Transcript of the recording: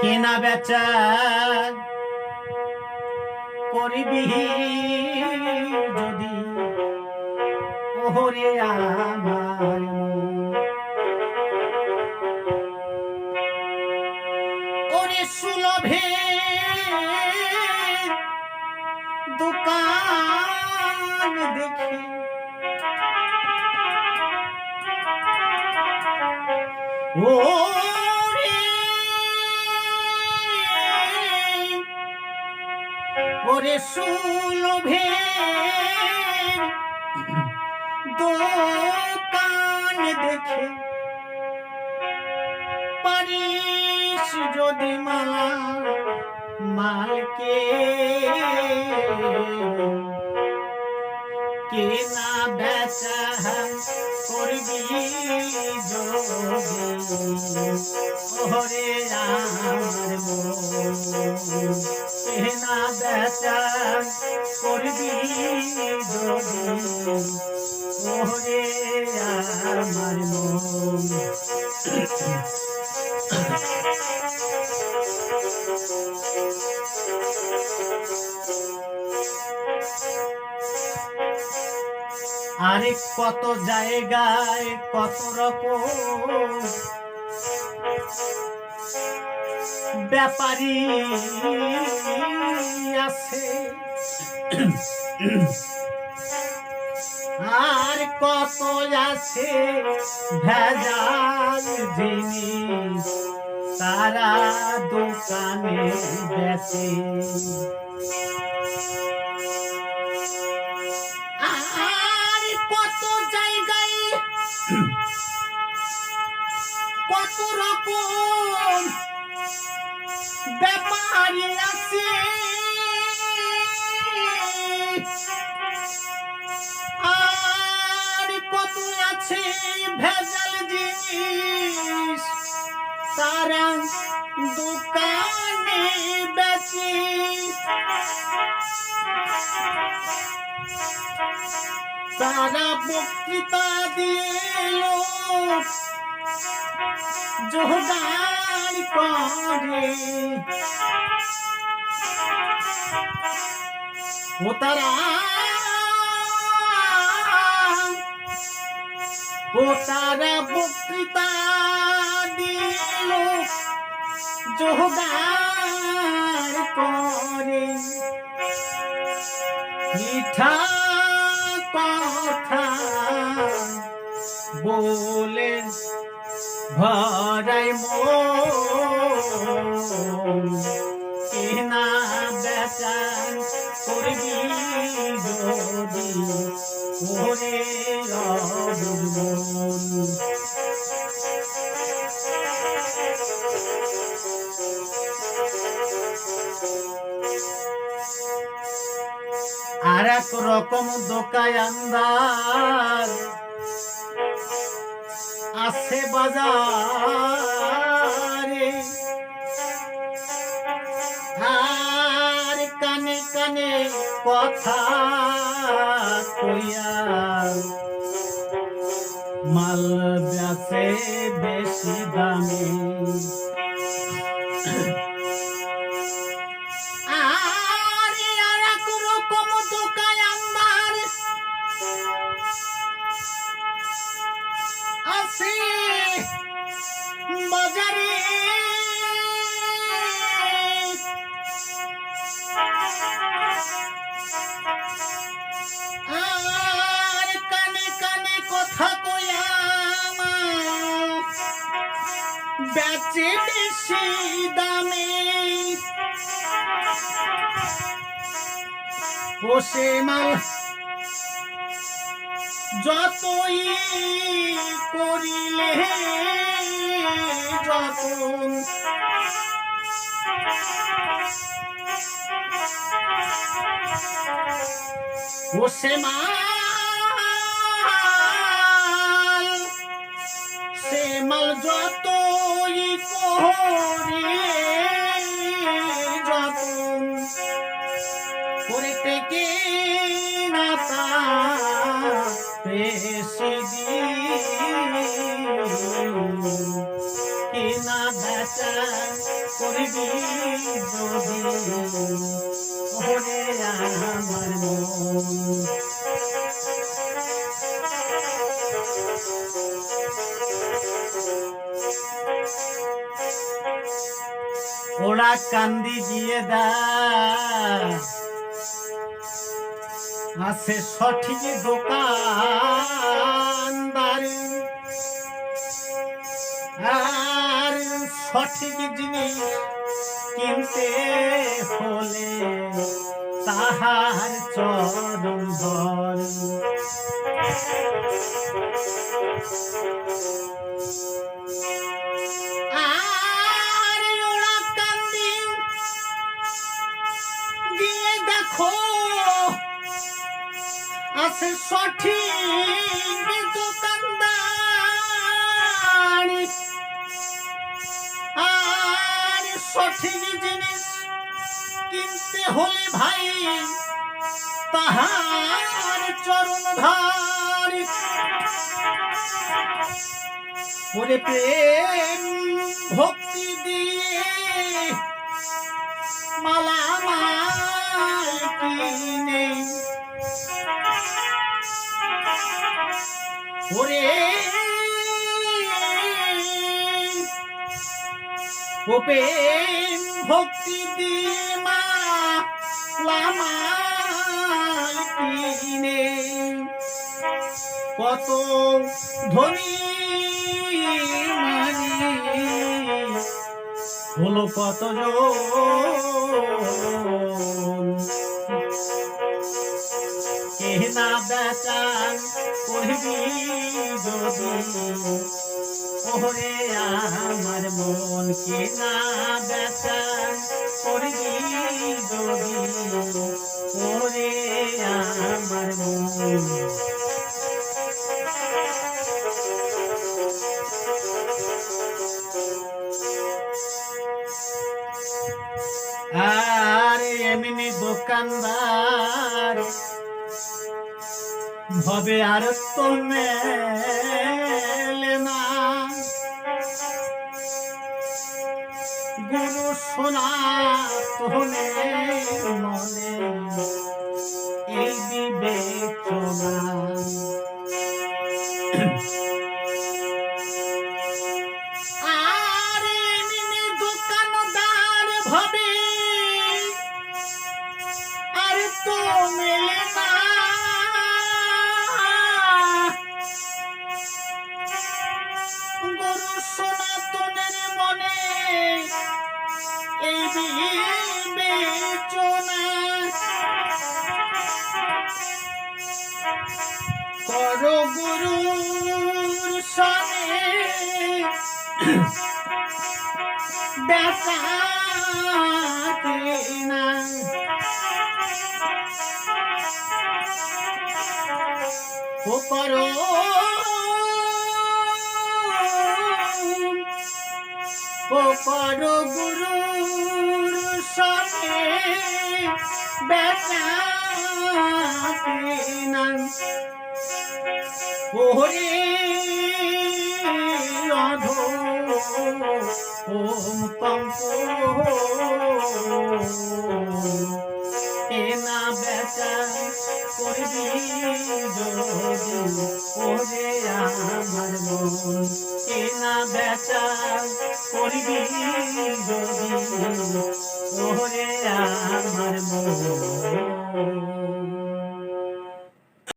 কেনা বেচা করিবি যদি ওহরে আমার। ওরে সুলভে দোকান দেখে ওরে ওরে সুলভে দোকান দেখে পারিস যদি মালা মালকে কেনা বেচা করবি যদি? ওরে আমার মন আরে কত জায়গায় কত রকম ব্যাপারী আছে। আর কত আছে ভেজাল জিনিস তারা দোকানে বেচে। আর কত জায়গায় কত রকম ব্যাপারী আছে। আছে ভেজাল জিনিস তারা দোকানে বেচে তারা বক্তৃতা দিল জোগাড় করে ও তারা ও তারা বক্তৃতা দিল। জোগাড় করে। মিঠা কথা বলে ভরাই মন। কেনা বেচা করবি যদি? আর এক রকম দোকায়ান্দার আছে বাজারে। কথা কইয়া মাল বেচে বেশি দামে। বাজারে বেচে বেশি দামে। বসে মাল যতই করিলে যতন বসে মাল সে মাল যতই করিলে যতন করে থেকে না বেশি কেনা বেচা করবি যদি ওরে আমার মন ওরা কান্দি দিয়ে দা। আছে সঠিক দোকানদার আর সঠিক জিনিস কিনতে হলে তাহার চরণ ধর। দেখো আছে সঠিক দোকানদার। আর সঠিক জিনিস কিনতে হলে ভাই তাহার চরণ ধার ওরে প্রেম ভক্তি দিয়ে মালা মাল কিনে। ওরে প্রেম ভক্তি দিয়ে মা লামাল কিনে কত ধনী মানি হলো কত কেনা বেচা করবি যদি? ওরে আমার মন কেনা বেচা করবি যদি ওরে আমার মন। আর এমনি দোকানদার ভবে আর তো মেলে না। গুরু সোনা তোলে মনে এই বিবেচনা আর বিবেচনা কর গুরুর সনে বেচাতে না গুরুর সনে বেচাতে না ওরে অধো ওম কম্প কেনা বেচা করবি যদি, ওরে আমার মন। কেনা বেচা করবি যদি ওরে আমার মন।